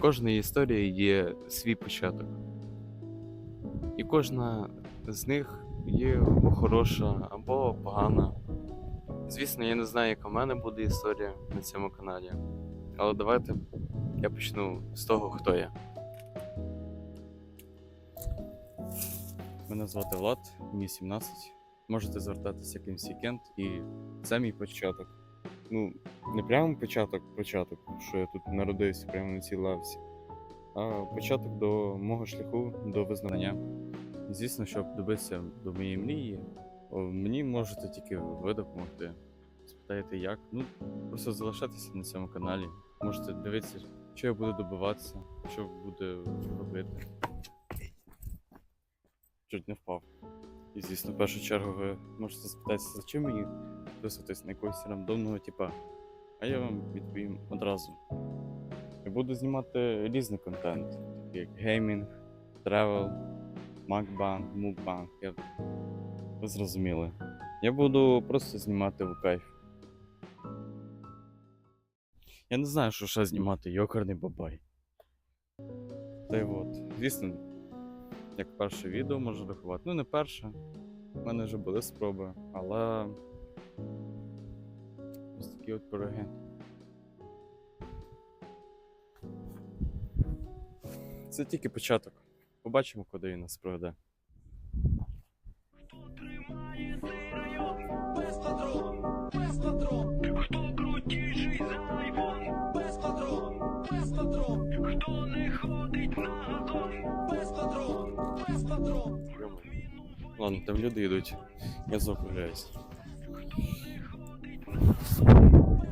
кожної історії є свій початок. І кожна з них є або хороша, або погана. Звісно, я не знаю, яка в мене буде історія на цьому каналі. Але давайте я почну з того, хто я. Мене звати Влад, мені 17. Можете звертатися якимсь вікенд, і це мій початок. Ну, не прямо початок, початок, що я тут народився прямо на цій лавці, а початок до мого шляху до визнання. Звісно, щоб добитися до моєї мрії, мені можете тільки ви допомогти. Спитаєте, як? Ну, просто залишайтеся на цьому каналі. Можете дивитися, що я буду добиватися, що буду робити. Чуть не впав. І, звісно, в першу чергу ви можете запитатися, за чим мені підписуватись на якогось рандомного типа. А я вам відповім одразу. Я буду знімати різний контент, такий як геймінг, тревел, макбанг, мукбанг. Я... Ви зрозуміли. Я буду просто знімати в кайф. Я не знаю, що ще знімати, йокарний бабай. Та й от, звісно, як перше відео можу рахувати. Ну, не перше. У мене вже були спроби, але. Такі от пироги. Це тільки початок. Побачимо, куди він нас проведе. Без патрон, без патрон, Хто крутіший за айфон? без патрон, Хто не ходить на газон? без патрон. Ладно, там люди йдуть. Я закругляюсь. そう。いう